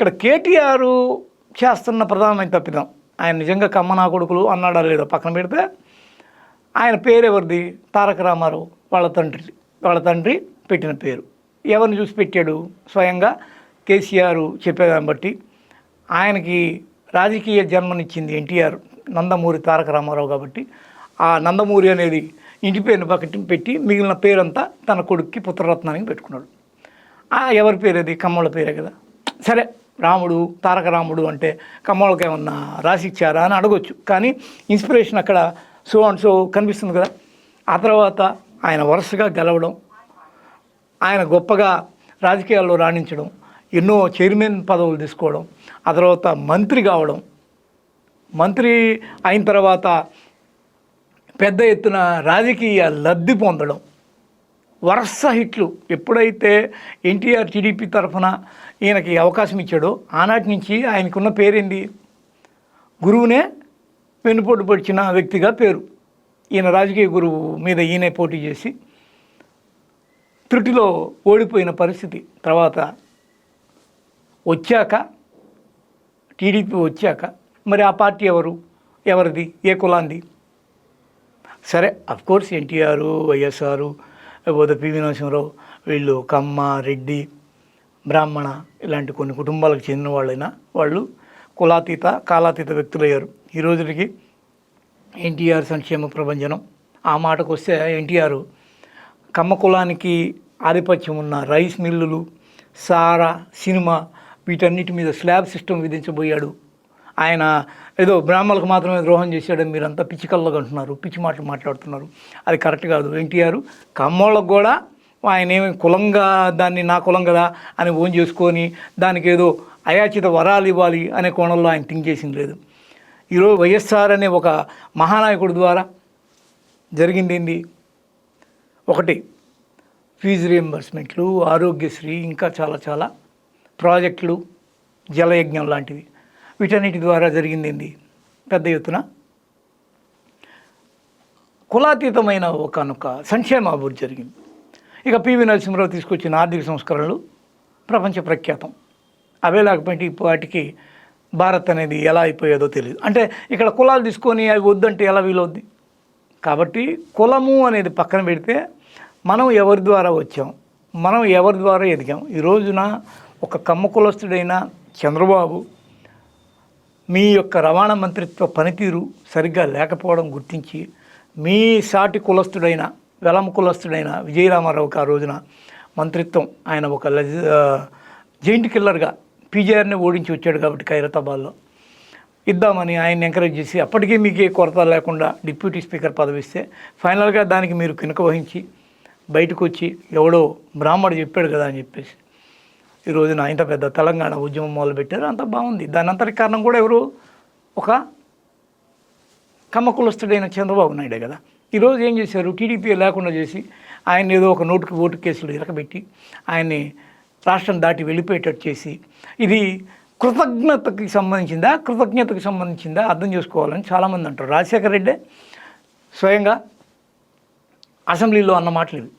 ఇక్కడ కేటీఆర్ చేస్తున్న ప్రధానమైన తప్పిదం. ఆయన నిజంగా కమ్మ నా కొడుకులు అన్నాడా లేదో పక్కన పెడితే ఆయన పేరు ఎవరిది? తారక రామారావు వాళ్ళ తండ్రి వాళ్ళ తండ్రి పెట్టిన పేరు. ఎవరిని చూసి పెట్టాడు? స్వయంగా కేసీఆర్ చెప్పేదాన్ని బట్టి ఆయనకి రాజకీయ జన్మనిచ్చింది ఎన్టీఆర్ నందమూరి తారక రామారావు కాబట్టి. ఆ నందమూరి అనేది ఇంటి పేరుని పక్కటి పెట్టి మిగిలిన పేరంతా తన కొడుక్కి పుత్రరత్నానికి పెట్టుకున్నాడు. ఆ ఎవరి పేరు అది? కమ్మల పేరే కదా. సరే రాముడు తారక రాముడు అంటే కమ్మలకి ఏమన్నా రాసిచ్చారా అని అడగొచ్చు. కానీ ఇన్స్పిరేషన్ అక్కడ సో అండ్ సో కనిపిస్తుంది కదా. ఆ తర్వాత ఆయన వరుసగా గెలవడం ఆయన గొప్పగా రాజకీయాల్లో రాణించడం ఎన్నో చైర్మన్ పదవులు తీసుకోవడం ఆ తర్వాత మంత్రి కావడం మంత్రి అయిన తర్వాత పెద్ద ఎత్తున రాజకీయ లబ్ధి పొందడం వరస హిట్లు. ఎప్పుడైతే ఎన్టీఆర్ టీడీపీ తరఫున ఈయనకి అవకాశం ఇచ్చాడో ఆనాటి నుంచి ఆయనకున్న పేరేంది? గురువునే వెన్నుపోటు పొడిచిన వ్యక్తిగా పేరు. ఈయన రాజకీయ గురువు మీద ఈయనే పోటీ చేసి త్రుటిలో ఓడిపోయిన పరిస్థితి తర్వాత వచ్చాక టీడీపీ వచ్చాక మరి ఆ పార్టీ ఎవరు? ఎవరిది? ఏ కులాంది? సరే కోర్స్ ఎన్టీఆర్ వైఎస్ఆర్ లేకపోతే పివి నరసింహరావు వీళ్ళు కమ్మ రెడ్డి బ్రాహ్మణ ఇలాంటి కొన్ని కుటుంబాలకు చెందిన వాళ్ళైనా వాళ్ళు కులాతీత కాలాతీత వ్యక్తులయ్యారు. ఈ రోజులకి ఎన్టీఆర్ సంక్షేమ ప్రభంజనం. ఆ మాటకు వస్తే ఎన్టీఆర్ కమ్మ కులానికి ఆధిపత్యం ఉన్న రైస్ మిల్లులు సారా సినిమా వీటన్నిటి మీద స్లాబ్ సిస్టమ్ విధించబోయాడు. ఆయన ఏదో బ్రాహ్మణులకు మాత్రమే ద్రోహం చేశాడని మీరంతా పిచ్చి అంటున్నారు పిచ్చి మాటలు మాట్లాడుతున్నారు. అది కరెక్ట్ కాదు. ఎన్టీఆర్ కమ్మోళ్ళకు కూడా ఆయన ఏమి కులంగా దాన్ని నా కులం కదా అని ఓన్ చేసుకొని దానికి ఏదో అయాచిత వరాలు ఇవ్వాలి అనే కోణంలో ఆయన థింక్ చేసింది లేదు. ఈరోజు వైఎస్ఆర్ అనే ఒక మహానాయకుడి ద్వారా జరిగింది ఏంది? ఒకటి ఫీజు రియంబర్స్మెంట్లు ఆరోగ్యశ్రీ ఇంకా చాలా చాలా ప్రాజెక్టులు జలయజ్ఞం లాంటివి. వీటన్నిటి ద్వారా జరిగింది పెద్ద ఎత్తున. కులాతీతమైన ఒకనొక సంక్షేమ అభివృద్ధి జరిగింది. ఇక పివి నరసింహరావు తీసుకొచ్చిన ఆర్థిక సంస్కరణలు ప్రపంచ ప్రఖ్యాతం. అవే లేకపోతే ఇప్పటికి భారత్ అనేది ఎలా అయిపోయేదో తెలియదు అంటే ఇక్కడ కులాలు తీసుకొని అవి వద్దంటే ఎలా వీలవుద్ది? కాబట్టి కులము అనేది పక్కన పెడితే మనం ఎవరి ద్వారా వచ్చాం? మనం ఎవరి ద్వారా ఎదిగాం? ఈ రోజున ఒక కమ్మ కులస్తుడైన చంద్రబాబు మీ యొక్క రవాణా మంత్రిత్వ పనితీరు సరిగ్గా లేకపోవడం గుర్తించి మీ సాటి కులస్తుడైన వెలం కులస్తుడైన విజయరామారావుకి ఆ రోజున మంత్రిత్వం ఆయన ఒక జైంట్ కిల్లర్గా పీజీఆర్ని ఓడించి వచ్చాడు కాబట్టి ఖైరతాబాద్లో. ఇద్దామని ఆయన ఎంకరేజ్ చేసి అప్పటికీ మీకు ఏ కొరత లేకుండా డిప్యూటీ స్పీకర్ పదవి ఇస్తే ఫైనల్గా దానికి మీరు కినుక వహించి బయటకు వచ్చి ఎవడో బ్రాహ్మడు చెప్పాడు కదా అని చెప్పేసి ఈ రోజున ఇంత పెద్ద తెలంగాణ ఉద్యమం మొదలుపెట్టారు. అంత బాగుంది. దాని అంతటి కారణం కూడా ఎవరు? ఒక కమ్మకులస్తుడైన చంద్రబాబు నాయుడే కదా. ఈరోజు ఏం చేశారు? టీడీపీ లేకుండా చేసి ఆయన ఏదో ఒక నోటుకు ఓటు కేసులు ఇరకబెట్టి ఆయన్ని రాష్ట్రం దాటి వెళ్ళిపోయేటట్టు చేసి ఇది కృతజ్ఞతకి సంబంధించిందా? కృతజ్ఞతకి సంబంధించిందా? అర్థం చేసుకోవాలని చాలామంది అంటారు. రాజశేఖర రెడ్డే స్వయంగా అసెంబ్లీలో అన్న మాటలు ఇవి.